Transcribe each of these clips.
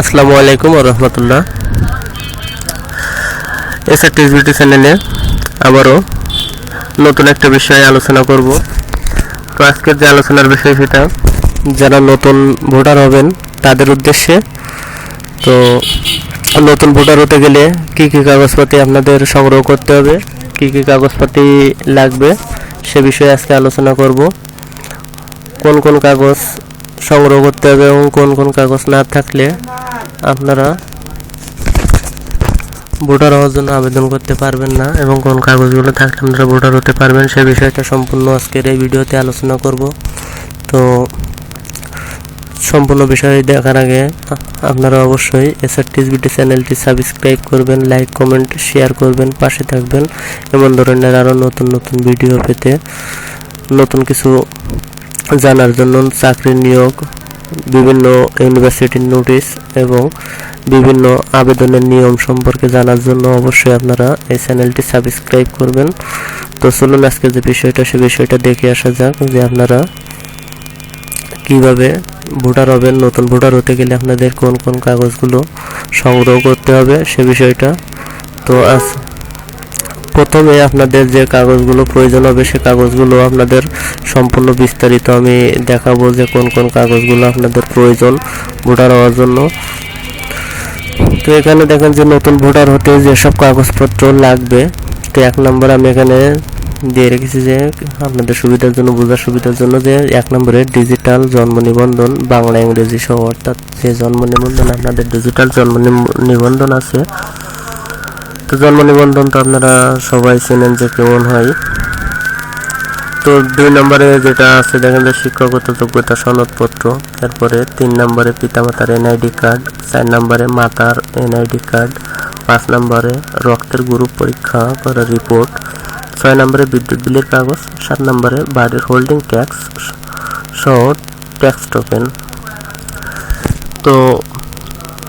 আসসালামু আলাইকুম রহমতুল্লাহ। এসআর টিভিটি চ্যানেলে আবারও নতুন একটা বিষয়ে আলোচনা করব। তো আজকের যে আলোচনার বিষয় সেটা যারা নতুন ভোটার হবেন তাদের উদ্দেশ্যে, তো নতুন ভোটার হতে গেলে কি কি কাগজপাতি আপনাদের সংগ্রহ করতে হবে, কি কি কাগজপাতি লাগবে, সে বিষয়ে আজকে আলোচনা করব। কোন কোন কাগজ সংগ্রহ করতে হবে এবং কোন কোন কাগজ না থাকলে আপনারা ভোটার হওয়ার জন্য আবেদন করতে পারবেন না এবং কোন কাগজগুলো থাকলে আপনারা ভোটার হতে পারবেন। সে বিষয়টা সম্পূর্ণ আজকের এই ভিডিওতে আলোচনা করব। তো সম্পূর্ণ বিষয় দেখার আগে আপনারা অবশ্যই এসআর টিসবিটি চ্যানেলটি সাবস্ক্রাইব করবেন, লাইক, কমেন্ট, শেয়ার করবেন, পাশে থাকবেন। এমন ধরনের আরও নতুন নতুন ভিডিও পেতে নতুন কিছু জানার জন্য চাকরি নিয়োগ, বিভিন্ন ইউনিভার্সিটির নোটিশ এবং বিভিন্ন আবেদনের নিয়ম সম্পর্কে জানার জন্য অবশ্যই আপনারা এই চ্যানেলটি সাবস্ক্রাইব করবেন। তো চলুন আজকে যে বিষয়টা, সে বিষয়টা দেখে আসা যাক যে আপনারা কীভাবে ভোটার হবেন, নতুন ভোটার হতে গেলে আপনাদের কোন কোন কাগজগুলো সংগ্রহ করতে হবে সে বিষয়টা। তো আজ প্রথমে আপনাদের যে কাগজগুলো প্রয়োজন হবে, সে কাগজগুলো আপনাদের সম্পূর্ণ বিস্তারিত আমি দেখাবো যে কোন কোন কাগজগুলো আপনাদের প্রয়োজন ভোটার হওয়ার জন্য। তো এখানে দেখেন যে নতুন ভোটার হতে যেসব কাগজপত্র লাগবে, তো এক নম্বর আমি এখানে দিয়ে রেখেছি যে আপনাদের সুবিধার জন্য, বোঝার সুবিধার জন্য যে এক নম্বরে ডিজিটাল জন্ম নিবন্ধন, বাংলা ইংরেজি সহ অর্থাৎ যে জন্ম নিবন্ধন, আপনাদের ডিজিটাল জন্ম নিম- নিবন্ধন আছে তো জন্ম নিবন্ধন তো আপনারা সবাই চেনেন যে কেমন হয়। তো দুই নম্বরে যেটা আছে, দেখেন যে শিক্ষাগত যোগ্যতা সনদপত্র, তারপরে তিন নম্বরে পিতামাতার এনআইডি কার্ড, চার নম্বরে মাতার এনআইডি কার্ড, পাঁচ নম্বরে রক্তের গ্রুপ পরীক্ষা করার রিপোর্ট, ছয় নম্বরে বিদ্যুৎ বিলের কাগজ, সাত নম্বরে বাড়ির হোল্ডিং ট্যাক্স সহ ট্যাক্স টোকেন। তো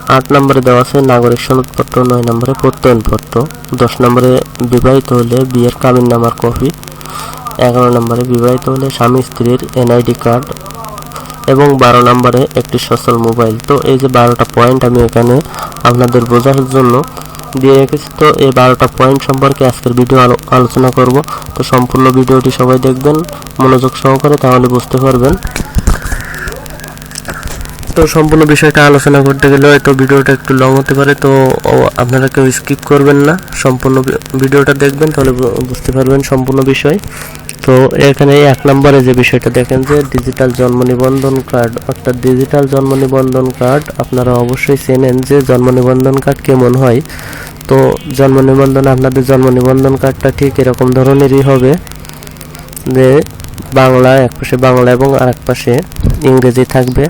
আট নম্বরে দেওয়া আছে, নাগরিক সনদপত্র নয় নম্বরে প্রত্যয়নপত্র। দশ নম্বরে বিবাহিত হলে বিয়ের কামিন নামার কপি। এগারো নম্বরে বিবাহিত হলে স্বামী স্ত্রীর এনআইডি কার্ড। এবং বারো নম্বরে একটি সচল মোবাইল। তো এই যে বারোটা পয়েন্ট আমি এখানে আপনাদের বোঝার জন্য দিয়ে রেখেছি। তো এই বারোটা পয়েন্ট সম্পর্কে আজকের ভিডিও আলো- আলোচনা করব। তো সম্পূর্ণ ভিডিওটি সবাই দেখবেন, মনোযোগ সহকারে তাহলে বুঝতে পারবেন। তো সম্পূর্ণ বিষয়টা আলোচনা করতে গেলে হয়তো ভিডিওটা একটু লং হতে পারে, তো আপনারা কেউ স্কিপ করবেন না, সম্পূর্ণ ভিডিওটা দেখবেন তাহলে বুঝতে পারবেন সম্পূর্ণ বিষয়। তো এখানে এক নম্বরে যে বিষয়টা দেখেন যে ডিজিটাল জন্ম নিবন্ধন কার্ড অর্থাৎ ডিজিটাল জন্ম নিবন্ধন কার্ড আপনারা অবশ্যই চেনেন যে জন্ম নিবন্ধন কার্ড কেমন হয়। তো জন্ম নিবন্ধন, আপনাদের জন্ম নিবন্ধন কার্ডটা ঠিক এরকম ধরনেরই হবে যে বাংলা এক পাশে বাংলা এবং আর এক পাশে ইংরেজি থাকবে।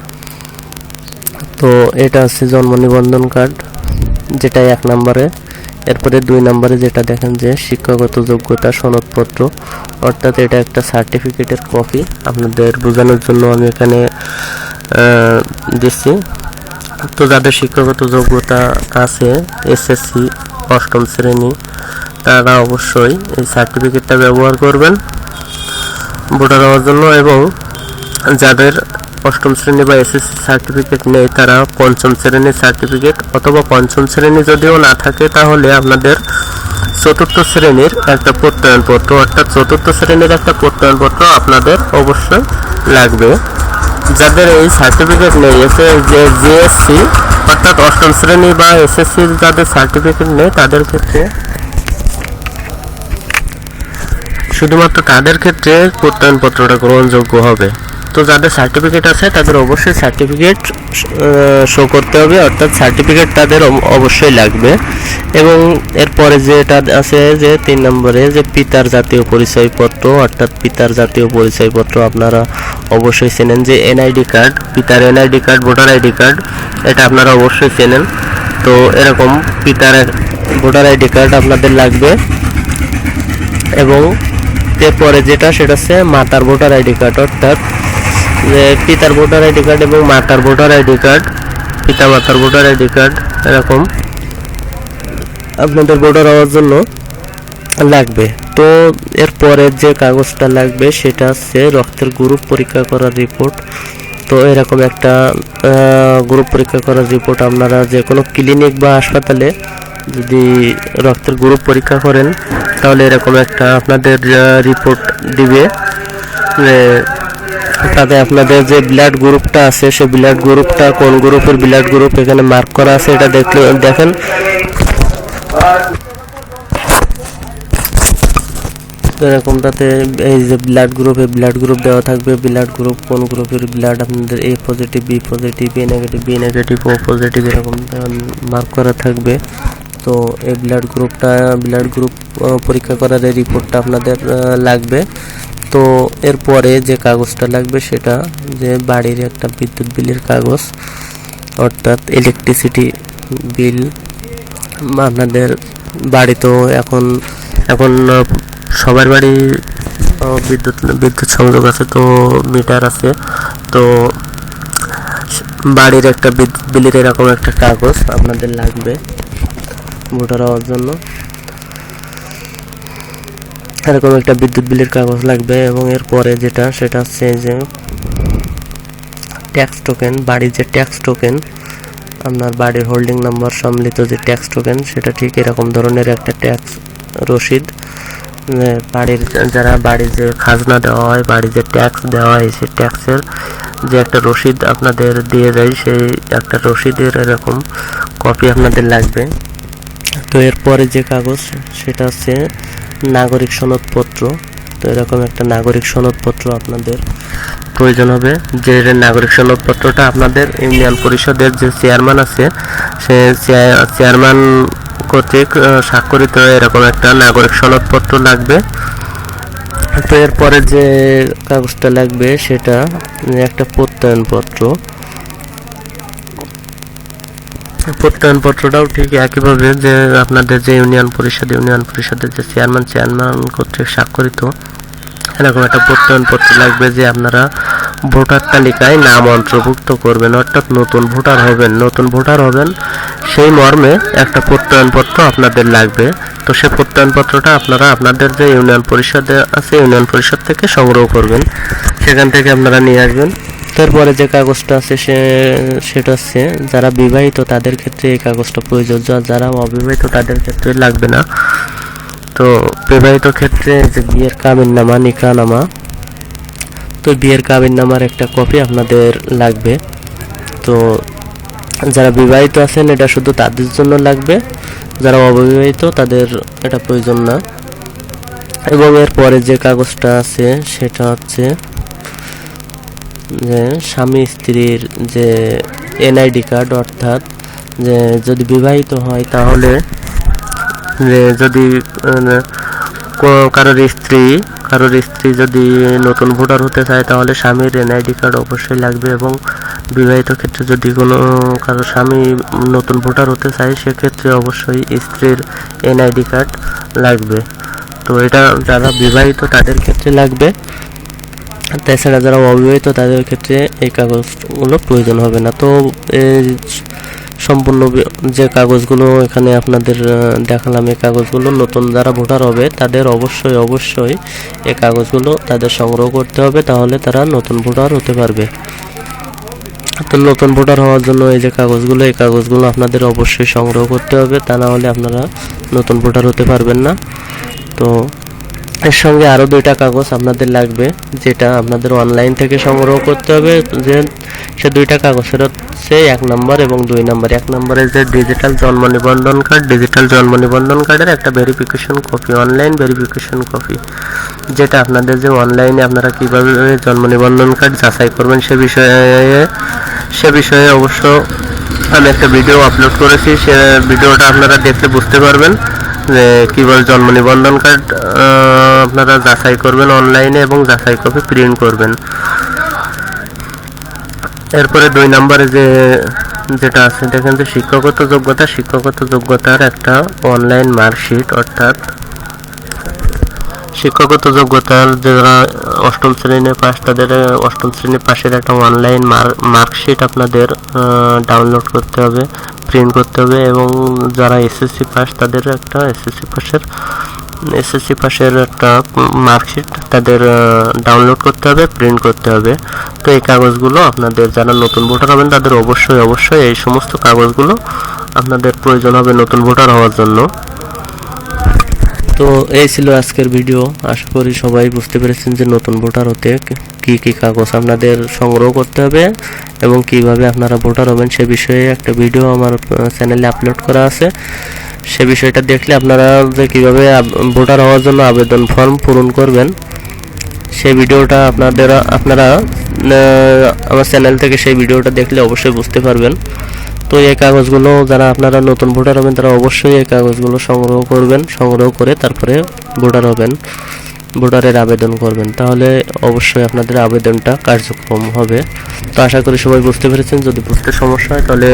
তো এটা হচ্ছে জন্ম নিবন্ধন কার্ড যেটা এক নম্বরে। এরপরে দুই নম্বরে যেটা দেখেন যে শিক্ষাগত যোগ্যতা সনদপত্র, অর্থাৎ এটা একটা সার্টিফিকেটের কপি আপনাদের বোঝানোর জন্য আমি এখানে দিচ্ছি। তো যাদের শিক্ষাগত যোগ্যতা আছে, এসএসসি, অষ্টম শ্রেণি, তারা অবশ্যই এই সার্টিফিকেটটা ব্যবহার করবেন, ভোটার হওয়ার জন্য। এবং যাদের অষ্টম শ্রেণি বা এসএসসি সার্টিফিকেট নেই, তারা পঞ্চম শ্রেণির সার্টিফিকেট অথবা পঞ্চম শ্রেণি যদিও না থাকে, তাহলে আপনাদের চতুর্থ শ্রেণির একটা প্রত্যয়নপত্র, অর্থাৎ চতুর্থ শ্রেণির একটা প্রত্যয়নপত্র আপনাদের অবশ্যই লাগবে। যাদের এই সার্টিফিকেট নেই যে জিএসসি অর্থাৎ অষ্টম শ্রেণি বা এসএসসির যাদের সার্টিফিকেট নেই, তাদের ক্ষেত্রে শুধুমাত্র তাদের ক্ষেত্রে প্রত্যয়নপত্রটা গ্রহণযোগ্য হবে। তো যাদের সার্টিফিকেট আছে, তাদের অবশ্যই সার্টিফিকেট শো করতে হবে। অর্থাৎ সার্টিফিকেট তাদের অব- অবশ্যই লাগবে। এবং এরপরে যেটা আছে যে তিন নম্বরে যে পিতার জাতীয় পরিচয়পত্র, অর্থাৎ পিতার জাতীয় পরিচয়পত্র আপনারা অবশ্যই চেনেন যে এনআইডি কার্ড পিতার NID card voter ID card এটা আপনারা অবশ্যই চেনেন। তো এরকম পিতার ভোটার আইডি কার্ড আপনাদের লাগবে। এবং এরপরে যেটা, সেটা হচ্ছে মাতার ভোটার আইডি কার্ড অর্থাৎ যে পিতার ভোটার আইডি কার্ড এবং মাতার ভোটার আইডি কার্ড, পিতা মাতার ভোটার আইডি কার্ড, এরকম। আপনাদের ভোটার হওয়ার জন্য লাগবে। তো এরপরে যে কাগজটা লাগবে, সেটা হচ্ছে রক্তের গ্রুপ পরীক্ষা করার রিপোর্ট। তো এরকম একটা গ্রুপ পরীক্ষা করার রিপোর্ট আপনারা যে কোনো ক্লিনিক বা হাসপাতালে যদি রক্তের গ্রুপ পরীক্ষা করেন, তাহলে এরকম একটা আপনাদের রিপোর্ট দিবে। তাতে আপনাদের যে ব্লাড গ্রুপটা আছে সেই ব্লাড গ্রুপটা কোন গ্রুপের ব্লাড গ্রুপ এখানে মার্ক করা আছে, এটা দেখলে দেখেন। এরকম তাতে এই যে ব্লাড গ্রুপে ব্লাড গ্রুপ দেওয়া থাকবে ব্লাড গ্রুপ কোন গ্রুপের ব্লাড আপনাদের A positive B positive A negative B negative O positive এরকম মার্ক করা থাকবে। তো এই ব্লাড গ্রুপটা ব্লাড গ্রুপ পরীক্ষা করার রিপোর্টটা আপনাদের লাগবে। তো এরপরে যে কাগজটা লাগবে সেটা যে বাড়ির একটা বিদ্যুৎ বিলের কাগজ, অর্থাৎ ইলেকট্রিসিটি বিল আপনাদের বাড়ি তো এখন এখন সবার বাড়ি বিদ্যুৎ বিদ্যুৎ সংযোগ আছে তো মিটার আছে, তো বাড়ির একটা বিদ্যুৎ বিলের এরকম একটা কাগজ আপনাদের লাগবে ভোটার হওয়ার জন্য। এরকম একটা বিদ্যুৎ বিলের কাগজ লাগবে এবং এরপরে যেটা, সেটা হচ্ছে যে ট্যাক্স টোকেন বাড়ির যে ট্যাক্স টোকেন আপনার বাড়ির হোল্ডিং নাম্বার সম্মিলিত যে ট্যাক্স টোকেন সেটা ঠিক এরকম ধরনের একটা ট্যাক্স রসিদ। বাড়ির যারা বাড়ির যে খাজনা দেওয়া হয়, বাড়ির যে ট্যাক্স দেওয়া হয়, সেই ট্যাক্সের যে একটা রসিদ আপনাদের দিয়ে যায় সেই একটা রসিদের এরকম কপি আপনাদের লাগবে। তো এরপরে যে কাগজ, সেটা হচ্ছে নাগরিক সনদপত্র। তো এরকম একটা নাগরিক সনদপত্র আপনাদের প্রয়োজন হবে। যে নাগরিক সনদপত্রটা আপনাদের ইউনিয়ন পরিষদের যে চেয়ারম্যান আছে, সে চেয়া- চেয়ারম্যান কর্তৃক স্বাক্ষরিত এরকম একটা নাগরিক সনদপত্র লাগবে। তো এরপরে যে কাগজটা লাগবে, সেটা একটা প্রত্যয়নপত্র। প্রত্যয়নপত্রটাও ঠিক একইভাবে যে আপনাদের যে ইউনিয়ন পরিষদ, ইউনিয়ন পরিষদের যে চেয়ারম্যান চেয়ারম্যান কর্তৃক স্বাক্ষরিত, এরকম একটা প্রত্যয়নপত্র লাগবে যে আপনারা ভোটার তালিকায় নাম অন্তর্ভুক্ত করবেন, অর্থাৎ নতুন ভোটার হবেন। নতুন ভোটার হবেন, সেই মর্মে একটা প্রত্যয়নপত্র আপনাদের লাগবে। তো সেই প্রত্যয়নপত্রটা আপনারা আপনাদের যে ইউনিয়ন পরিষদে আছে, ইউনিয়ন পরিষদ থেকে সংগ্রহ করবেন। সেখান থেকে আপনারা নিয়ে আসবেন। তারপরে যে কাগজটা আছে সে, সেটা হচ্ছে যারা বিবাহিত তাদের ক্ষেত্রে এই কাগজটা প্রয়োজন যারা অবিবাহিত তাদের ক্ষেত্রে লাগবে না। তো বিবাহিত ক্ষেত্রে যে বিয়ের কাবিন নামা নিকা নামা তো বিয়ের কাবিন নামার একটা কপি আপনাদের লাগবে। তো যারা বিবাহিত আছেন, এটা শুধু তাদের জন্য লাগবে। যারা অবিবাহিত, তাদের এটা প্রয়োজন না। এবং এরপরে যে কাগজটা আছে, সেটা হচ্ছে যে স্বামী স্ত্রীর যে এনআইডি কার্ড অর্থাৎ যে যদি বিবাহিত হয় তাহলে যে যদি কো- কারোর স্ত্রী কারোর স্ত্রী যদি নতুন ভোটার হতে চায় তাহলে স্বামীর এনআইডি কার্ড অবশ্যই লাগবে এবং বিবাহিত ক্ষেত্রে যদি কোনো, কারও স্বামী নতুন ভোটার হতে চায় সেক্ষেত্রে অবশ্যই স্ত্রীর এনআইডি কার্ড লাগবে। তো এটা যারা বিবাহিত তাদের ক্ষেত্রে লাগবে। তাছাড়া যারা অবিবাহিত তাদের ক্ষেত্রে এই কাগজগুলো প্রয়োজন হবে না। তো এই সম্পূর্ণ যে কাগজগুলো এখানে আপনাদের দেখালাম, এই কাগজগুলো নতুন যারা ভোটার হবে, তাদের অবশ্যই অবশ্যই এই কাগজগুলো তাদের সংগ্রহ করতে হবে, তাহলে তারা নতুন ভোটার হতে পারবে। তো নতুন ভোটার হওয়ার জন্য এই যে কাগজগুলো, এই কাগজগুলো আপনাদের অবশ্যই সংগ্রহ করতে হবে, তা না হলে আপনারা নতুন ভোটার হতে পারবেন না। তো এর সঙ্গে আরও দুইটা কাগজ আপনাদের লাগবে, যেটা আপনাদের অনলাইন থেকে সংগ্রহ করতে হবে, যে সে দুইটা কাগজ কাগজের হচ্ছে এক নম্বর এবং দুই নম্বর এক নম্বরে যে ডিজিটাল জন্ম নিবন্ধন কার্ড ডিজিটাল জন্ম নিবন্ধন কার্ডের একটা verification copy online verification copy যেটা আপনাদের যে অনলাইনে আপনারা কীভাবে জন্ম নিবন্ধন কার্ড যাচাই করবেন সে বিষয়ে সে বিষয়ে অবশ্য আমি একটা ভিডিও আপলোড করেছি, সে ভিডিওটা আপনারা দেখলে বুঝতে পারবেন যে কীভাবে জন্ম নিবন্ধন কার্ড আপনারা যাচাই করবেন অনলাইনে এবং যাচাই কপি প্রিন্ট করবেন। এরপরে দুই নম্বরে যে, যেটা আছে, দেখেন যে শিক্ষাগত যোগ্যতা শিক্ষাগত যোগ্যতার একটা অনলাইন মার্কশিট অর্থাৎ শিক্ষাগত যোগ্যতার যারা অষ্টম শ্রেণি পাস তাদের অষ্টম শ্রেণি পাশের একটা অনলাইন মার্কশিট আপনাদের ডাউনলোড করতে হবে প্রিন্ট করতে হবে এবং যারা এসএসসি পাস তাদের একটা এসএসসি পাসের এসএসসি পাশের একটা মার্কশিট তাদের ডাউনলোড করতে হবে প্রিন্ট করতে হবে। তো এই কাগজগুলো আপনাদের যারা নতুন ভোটার হবেন, তাদের অবশ্যই অবশ্যই এই সমস্ত কাগজগুলো আপনাদের প্রয়োজন হবে নতুন ভোটার হওয়ার জন্য। তো এই ছিল আজকের ভিডিও আশা করি সবাই বুঝতে পেরেছেন যে নতুন ভোটার হতে কি কি কাগজ আপনাদের সংগ্রহ করতে হবে এবং কীভাবে আপনারা ভোটার হবেন সে বিষয়ে একটা ভিডিও আমার চ্যানেলে আপলোড করা আছে। সে বিষয়টা দেখলে আপনারা যে কীভাবে ভোটার হওয়ার জন্য আবেদন ফর্ম পূরণ করবেন সেই ভিডিওটা আপনাদের, আপনারা আমার চ্যানেল থেকে সেই ভিডিওটা দেখলে অবশ্যই বুঝতে পারবেন। তো এই কাগজগুলো যারা আপনারা নতুন ভোটার হবেন, তারা অবশ্যই এই কাগজগুলো সংগ্রহ করবেন, সংগ্রহ করে তারপরে ভোটার হবেন, ভোটারের আবেদন করবেন। তাহলে অবশ্যই আপনাদের আবেদনটা কার্যক্রম হবে। তো আশা করি সবাই বুঝতে পেরেছেন। যদি বুঝতে সমস্যা হয়, তাহলে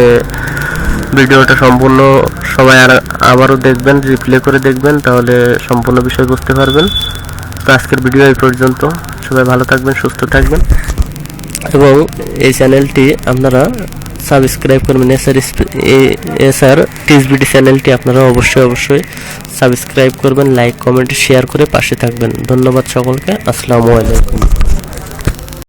ভিডিওটা সম্পূর্ণ সবাই আর আবারও দেখবেন রিপ্লে করে দেখবেন, তাহলে সম্পূর্ণ বিষয় বুঝতে পারবেন। তো আজকের ভিডিও এই পর্যন্ত। সবাই ভালো থাকবেন, সুস্থ থাকবেন। এবং এই চ্যানেলটি আপনারা সাবস্ক্রাইব করবেন। এসআর এসআর টিসবিডি চ্যানেলটি আপনারা অবশ্যই অবশ্যই সাবস্ক্রাইব করবেন লাইক কমেন্ট শেয়ার করে পাশে থাকবেন। ধন্যবাদ সকলকে। আসসালামু আলাইকুম।